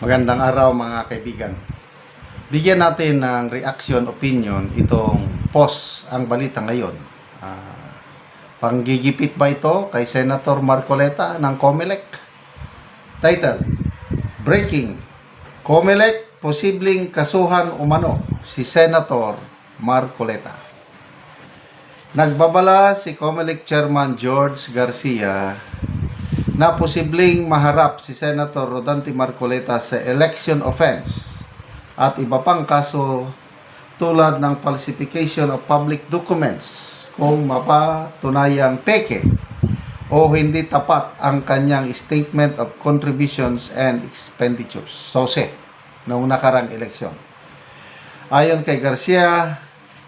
Magandang araw mga kaibigan. Bigyan natin ng reaction, opinion itong post ang balita ngayon. Ah, panggigipit ba ito kay Senator Marcoleta ng COMELEC? Title, Breaking, COMELEC posibleng kasuhan umano si Senator Marcoleta. Nagbabala si COMELEC Chairman George Garcia na posibleng maharap si Senator Rodante Marcoleta sa election offense at iba pang kaso tulad ng falsification of public documents kung mapatunayang peke o hindi tapat ang kanyang statement of contributions and expenditures. SOSE, noong nakarang eleksyon. Ayon kay Garcia,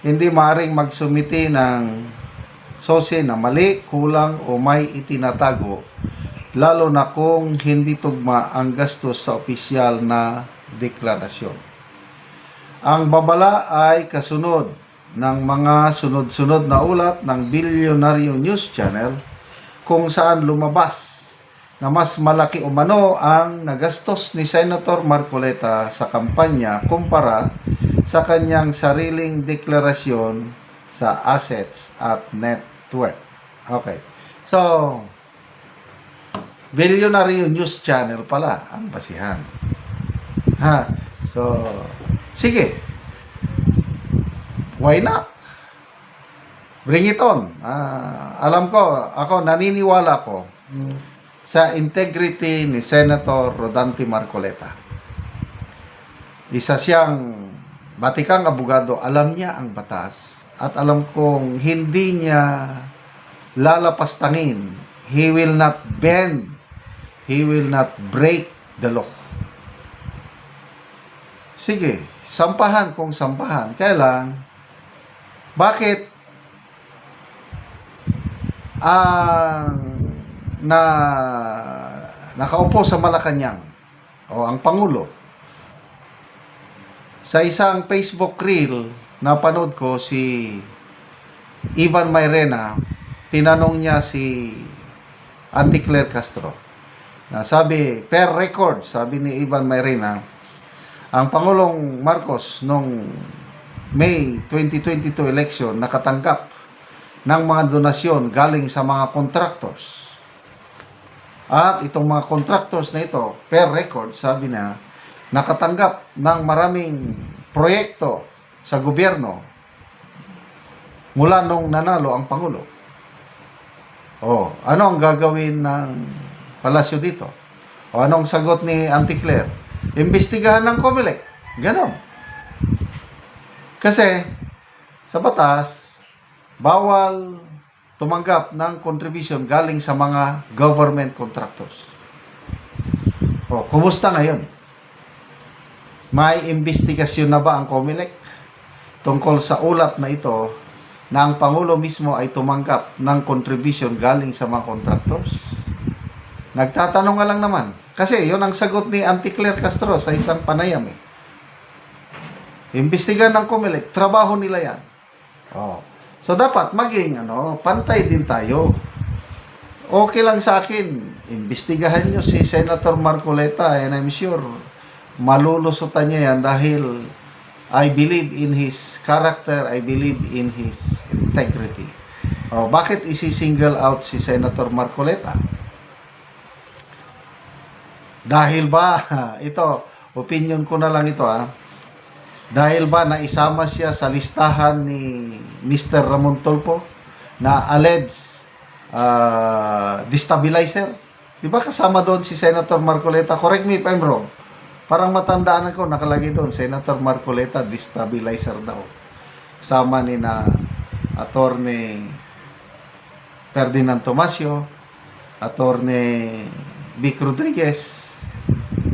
hindi maaring magsumiti ng SOSE na mali, kulang o may itinatago lalo na kung hindi tugma ang gastos sa opisyal na deklarasyon. Ang babala ay kasunod ng mga sunod-sunod na ulat ng Bilyonaryo News Channel kung saan lumabas na mas malaki umano ang nagastos ni Senator Marcoleta sa kampanya kumpara sa kanyang sariling deklarasyon sa assets at net worth. Okay. So, Bilyonaryo News Channel pala ang basihan. Ha? So, sige. Why not? Bring it on. Ah, alam ko, ako naniniwala ko sa integrity ni Senator Rodante Marcoleta. Isa siyang batikang abogado, alam niya ang batas at alam kong hindi niya lalapastangin. He will not bend. He will not break the law. Sige, sampahan kung sampahan. Kaya lang, bakit ang na nakaupo sa Malacanang o ang Pangulo sa isang Facebook reel na panood ko si Ivan Mayrena tinanong niya si Auntie Claire Castro na sabi per record sabi ni Ivan Mayrena ang Pangulong Marcos nung May 2022 election nakatanggap ng mga donasyon galing sa mga contractors. At itong mga contractors na ito, per record, sabi na, nakatanggap ng maraming proyekto sa gobyerno mula nung nanalo ang Pangulo. Oh, ano ang gagawin ng palasyo dito? O anong sagot ni Auntie Claire? Imbestigahan ng COMELEC. Ganon. Kasi, sa batas, bawal tumanggap ng contribution galing sa mga government contractors. O, kumusta ngayon? May investigasyon na ba ang COMELEC tungkol sa ulat na ito na ang Pangulo mismo ay tumanggap ng contribution galing sa mga contractors? Nagtatanong nga lang naman. Kasi yun ang sagot ni Auntie Claire Castro sa isang panayam eh. Imbestigan ng COMELEC, trabaho nila yan. Oh. So dapat maging ano, pantay din tayo. Okay lang sa akin, imbestigahan nyo si Senator Marcoleta and I'm sure malulusutan niya yan dahil I believe in his character, I believe in his integrity. Oh, bakit isi-single out si Senator Marcoleta? Dahil ba, ito, opinion ko na lang ito ah, dahil ba naisama siya sa listahan ni Mr. Ramon Tolpo na alleged uh, destabilizer? Di ba kasama doon si Senator Marcoleta? Correct me if I'm wrong. Parang matandaan ko, nakalagay doon, Senator Marcoleta, destabilizer daw. Kasama ni na attorney Ferdinand Tomasio, attorney Vic Rodriguez,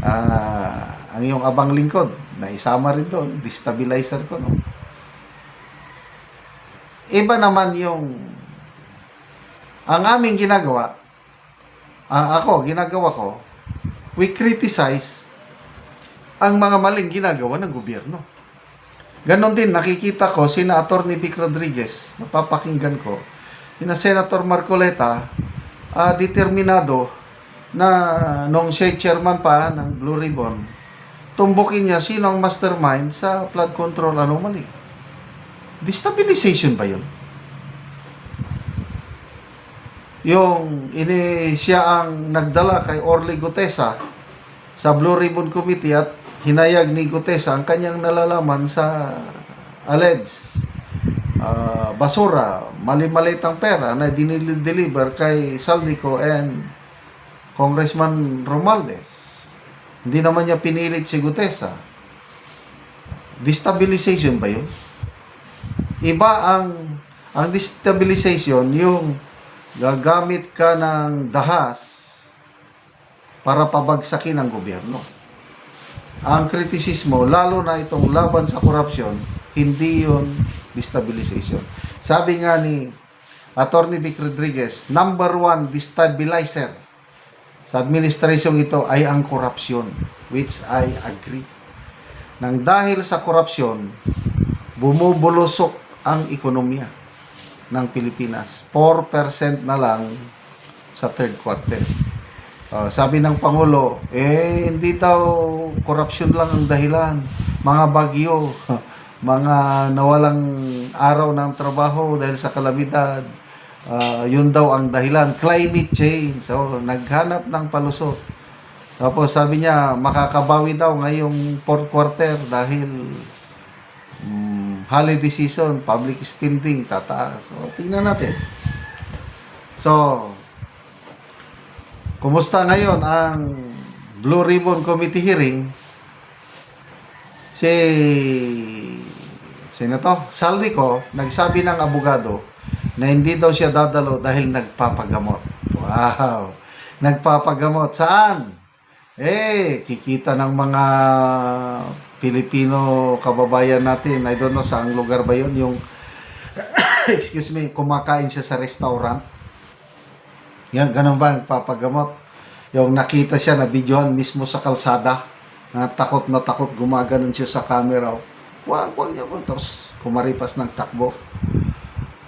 ah, ang iyong abang lingkod, na isama rin doon, destabilizer ko, no? Iba naman yung ang aming ginagawa, ah, ako, ginagawa ko, we criticize ang mga maling ginagawa ng gobyerno. Ganon din, nakikita ko, sina Atty. Vic Rodriguez, napapakinggan ko, sina Senator Marcoleta, ah, determinado na nung siya chairman pa ng Blue Ribbon, tumbukin niya sino ang mastermind sa flood control anomaly. Destabilization ba yun? Yung ini siya ang nagdala kay Orly Gutesa sa Blue Ribbon Committee at hinayag ni Gutesa ang kanyang nalalaman sa alleged ah, basura, mali-malitang pera na dinideliver kay Saldico and Congressman Romualdez. Hindi naman niya pinilit si Gutesa. Destabilization ba yun? Iba ang ang destabilization yung gagamit ka ng dahas para pabagsakin ang gobyerno. Ang kritisismo, lalo na itong laban sa korupsyon, hindi yon destabilization. Sabi nga ni Attorney Vic Rodriguez, number one destabilizer sa administrasyong ito ay ang korupsyon, which I agree. Nang dahil sa korupsyon, bumubulusok ang ekonomiya ng Pilipinas. 4% na lang sa third quarter. Uh, sabi ng Pangulo, eh, hindi daw korupsyon lang ang dahilan. Mga bagyo, mga nawalang araw ng trabaho dahil sa kalamidad, Ah, yun daw ang dahilan. Climate change. So, naghanap ng palusot. Tapos sabi niya, makakabawi daw ngayong fourth quarter dahil mm, holiday season, public spending, tataas. So, tingnan natin. So, kumusta ngayon ang Blue Ribbon Committee hearing? Si sino to? Saldi ko, nagsabi ng abogado na hindi daw siya dadalo dahil nagpapagamot. Wow! Nagpapagamot. Saan? Eh, kikita ng mga Pilipino kababayan natin. I don't know saang lugar ba yun. Yung, excuse me, kumakain siya sa restaurant. Yan, ganun ba, nagpapagamot. Yung nakita siya na videohan mismo sa kalsada. Na takot na takot, gumaganon siya sa camera. Wag, wag niya. Tapos kumaripas ng takbo.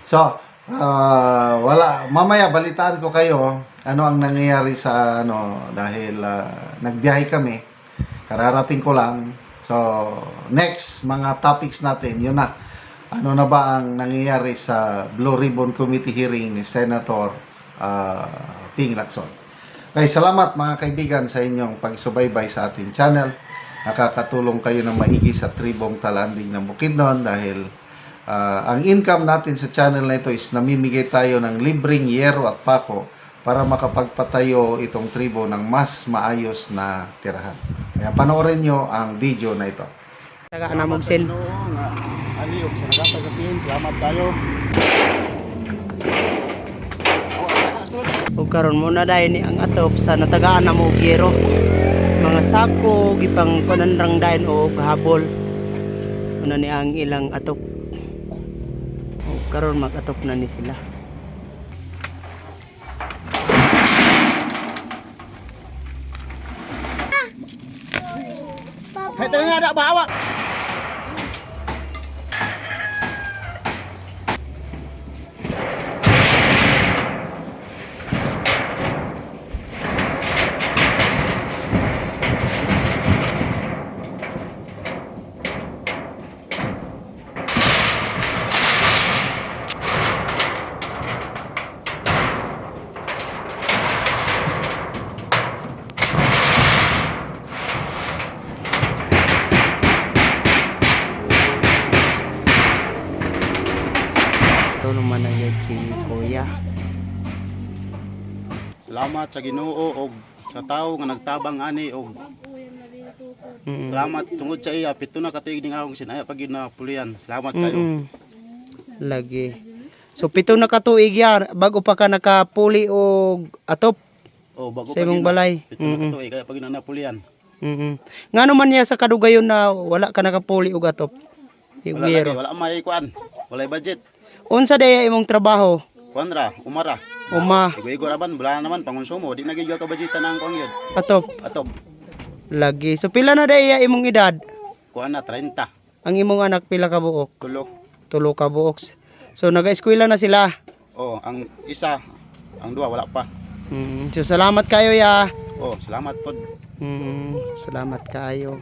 So, ah, wala. Mamaya balitaan ko kayo ano ang nangyayari sa ano dahil ah, nagbiyahe kami. Kararating ko lang. So, next mga topics natin, yun na. Ano na ba ang nangyayari sa Blue Ribbon Committee hearing ni Senator ah, Ping Lacson. Okay, salamat mga kaibigan sa inyong pagsubaybay sa ating channel. Nakakatulong kayo ng maigi sa tribong talanding ng Bukidnon dahil Ah, ang income natin sa channel na ito is namimigay tayo ng libreng yero at pako para makapagpatayo itong tribo ng mas maayos na tirahan. Kaya panoorin nyo ang video na ito. Taga nga aliog sa nagapay sa sin. Salamat tayo. Ug karon mo na dai ni ang atop sa natagaan na mo giro. Mga sako gipang kunanrang dayon o kahabol. Una ni ang ilang atop. Karon mag-atop na ni sila. Nga ada bawa. Ito naman na yun si Kuya. Salamat sa Ginoo og sa tawo nga nagtabang ani og Mm. salamat tungod sa iya pito na katuig ning akong sinaya pag na pulian. Salamat kayo. Mm. Lagi. So pito na katuig ya bago pa ka nakapuli og atop Oh, bago sa imong balay. Pito na Mm-mm. katuig kaya pag na pulian. Mm. Ngano man niya sa kadugayon na wala ka nakapuli og atop? Wala lagi, wala may kuan. Wala budget. Unsa daya imong trabaho? Kuan ra, umara. Uma, Igo-igo raban, wala naman pangonsumo. Di nagigaw ka budgetan ang kuan yun. atop. Atob. Lagi. So pila na daya imong edad? Kuan na 30. Ang imong anak pila ka buok? Kulo. Tulo ka buok. So naga-eskwela na sila. Oh, ang isa, ang duwa wala pa. Mm. So salamat kayo ya. Oh, salamat pod. Mm. Salamat kayo.